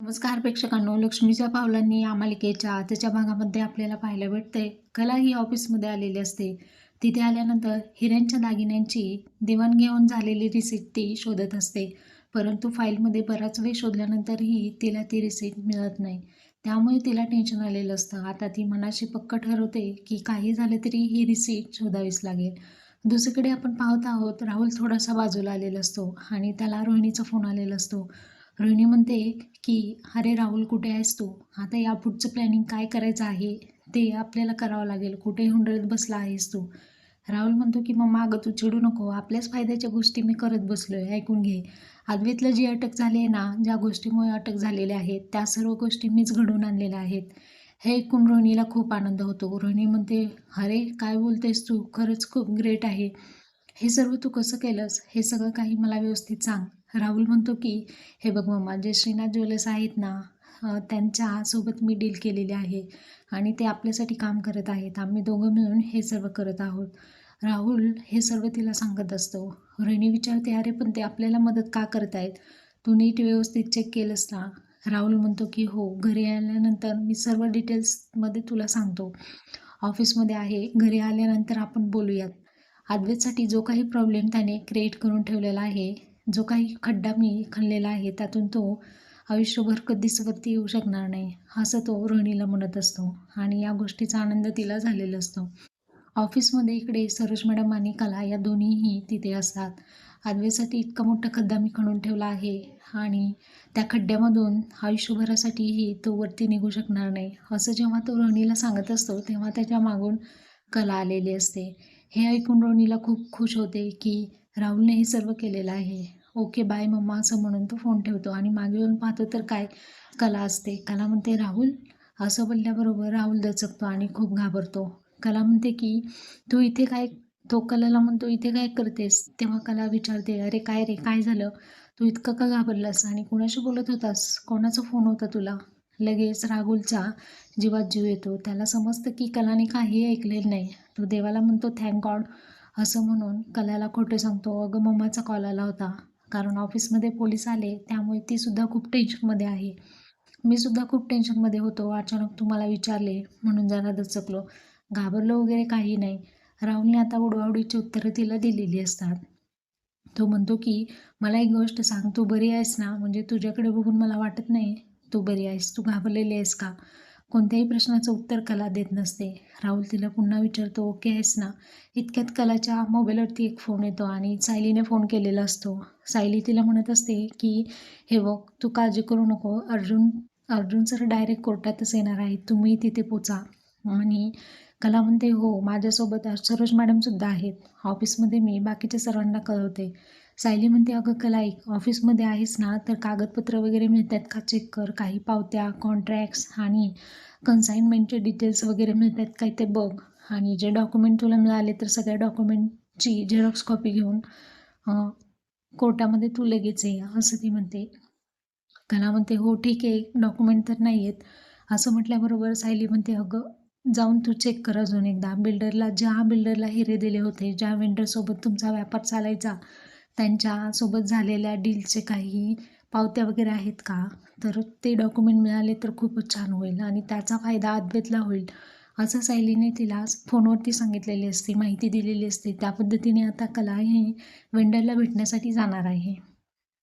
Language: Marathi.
नमस्कार प्रेक्षकांनो लक्ष्मीच्या पावलांनी या मालिकेच्या आजच्या भागामध्ये आपल्याला पाहायला भेटते कला ही ऑफिसमध्ये आलेली असते. तिथे आल्यानंतर हिऱ्यांच्या दागिन्यांची देवाणघेवाण झालेली रिसिट ती शोधत असते. परंतु फाईलमध्ये बराच वेळ शोधल्यानंतरही तिला ती रिसिट मिळत नाही. त्यामुळे तिला टेन्शन आलेलं असतं. आता ती मनाशी पक्क ठरवते की काही झालं तरी ही रिसिट शोधावीच लागेल. दुसरीकडे आपण पाहत आहोत राहुल थोडासा बाजूला आलेला असतो आणि त्याला रोहिणीचा फोन आलेला असतो. रोहिणी म्हणते की अरे राहुल कुठे आहेस तू? आता या पुढचं प्लॅनिंग काय करायचं आहे? ते आपल्याला करावं लागेल. कुठे हुंडळत बसला आहेस तू? राहुल म्हणतो की मग मागं तू चिडू नको. आपल्याच फायद्याच्या गोष्टी मी करत बसलो आहे ऐकून घे. अद्वैतला जी अटक झाली आहे ना ज्या गोष्टीमुळे अटक झालेल्या आहेत त्या सर्व गोष्टी मीच घडवून आणलेल्या आहेत. हे ऐकून रोहिणीला खूप आनंद होतो. रोहिणी म्हणते अरे काय बोलतेस तू? खरंच खूप ग्रेट आहे. हे सर्व तू कसं केलंस? हे सगळं काही मला व्यवस्थित सांग. राहुल म्हणतो की हे बघ मम्मा जे श्रीनाथ ज्वेलर्स आहेत ना त्यांच्यासोबत मी डील केलेली आहे आणि ते आपल्यासाठी काम करत आहेत. आम्ही दोघं मिळून हे सर्व करत आहोत. राहुल हे सर्व तिला सांगत असतो. रोहिणी विचारते अरे पण ते आपल्याला मदत का करत आहेत तू नीट व्यवस्थित चेक केलंस ना? राहुल म्हणतो की हो घरी आल्यानंतर मी सर्व डिटेल्समध्ये तुला सांगतो. ऑफिसमध्ये आहे घरी आल्यानंतर आपण बोलूयात. अद्वैतसाठी जो काही प्रॉब्लेम त्याने क्रिएट करून ठेवलेला आहे जो काही खड्डा मी खणलेला आहे त्यातून तो आयुष्यभर कधीच वरती येऊ शकणार नाही असं तो रोहिणीला म्हणत असतो. आणि या गोष्टीचा आनंद तिला झालेला असतो. ऑफिसमध्ये इकडे सरोज मॅडम आणि कला या दोन्हीही तिथे असतात. आदवेसाठी इतका मोठा खड्डा मी खणून ठेवला आहे आणि त्या खड्ड्यामधून आयुष्यभरासाठीही तो वरती निघू शकणार नाही असं जेव्हा तो रोहिणीला सांगत असतो तेव्हा त्याच्या मागून कला आलेली असते. हे ऐकून रोहिणीला खूप खुश होते की राहुलने हे सर्व केलेलं आहे. ओके बाय मम्मा असं म्हणून तो फोन ठेवतो. आणि मागे येऊन पाहतो तर काय कला असते. कला म्हणते राहुल. असं बोलल्याबरोबर राहुल दचकतो आणि खूप घाबरतो. कला म्हणते की तू इथे काय तो कलाला म्हणतो इथे काय करतेस? तेव्हा कला विचारते अरे काय रे काय झालं? तू इतकं का घाबरलास? आणि कोणाशी बोलत होतास? कोणाचा फोन होता तुला? लगेच राहुलचा जीवात जीव येतो. त्याला समजतं की कलाने काही ऐकलेलं नाही. तो देवाला म्हणतो थँक गॉड असं म्हणून कलाला खोटं सांगतो. अगं मम्माचा कॉल आला होता. कारण ऑफिसमध्ये पोलीस आले त्यामुळे ती सुद्धा खूप टेन्शनमध्ये आहे. मी सुद्धा खूप टेन्शनमध्ये होतो. अचानक तुम्हाला विचारले म्हणून जरा दचकलो. घाबरलो वगैरे काही नाही. राहुलने आता उडवाउडीची उत्तरं तिला दिलेली असतात. तो म्हणतो की मला एक गोष्ट सांग तू बरी आहेस ना? म्हणजे तुझ्याकडे बघून मला वाटत नाही तू बरी आहेस. तू घाबरलेली आहेस का? कोणत्याही प्रश्नाचं उत्तर कला देत नसते. राहुल तिला पुन्हा विचारतो ओके आहेस ना? इतक्यात कलाच्या मोबाईलवरती एक फोन येतो आणि सायलीने फोन केलेला असतो. सायली तिला म्हणत असते की हे बघ तू काळजी करू नको. अर्जुन अर्जुन सर डायरेक्ट कोर्टातच येणार आहेत. तुम्ही तिथे पोचा. आणि कला म्हणते हो माझ्यासोबत सरोज मॅडमसुद्धा आहेत. ऑफिसमध्ये मी बाकीच्या सर्वांना कळवते. सायली म्हणते अगं कला एक ऑफिसमध्ये आहेस ना तर कागदपत्र वगैरे मिळतात का? चेक कर. काही पावत्या कॉन्ट्रॅक्ट्स आणि कन्साइनमेंटचे डिटेल्स वगैरे मिळतात काय ते बघ. आणि जे डॉक्युमेंट तुला मिळाले तर सगळ्या डॉक्युमेंटची झेरॉक्स कॉपी घेऊन कोर्टामध्ये तू लगेच ये असं ती म्हणते. कला म्हणते हो ठीक आहे. डॉक्युमेंट तर नाही आहेत असं म्हटल्याबरोबर सायली म्हणते अगं जाऊन तू चेक कर अजून एकदा. बिल्डरला ज्या बिल्डरला हिरे दिले होते ज्या वेंडरसोबत तुमचा व्यापार चालायचा त्यांच्यासोबत झालेल्या डीलचे काही पावत्या वगैरे आहेत का? तर ते डॉक्युमेंट मिळाले तर खूपच छान होईल आणि त्याचा फायदा अद्वैतला होईल. असं सायलीने तिला फोनवरती सांगितलेली असते माहिती दिलेली असते. त्या पद्धतीने आता कला ही वेंडरला भेटण्यासाठी जाणार आहे.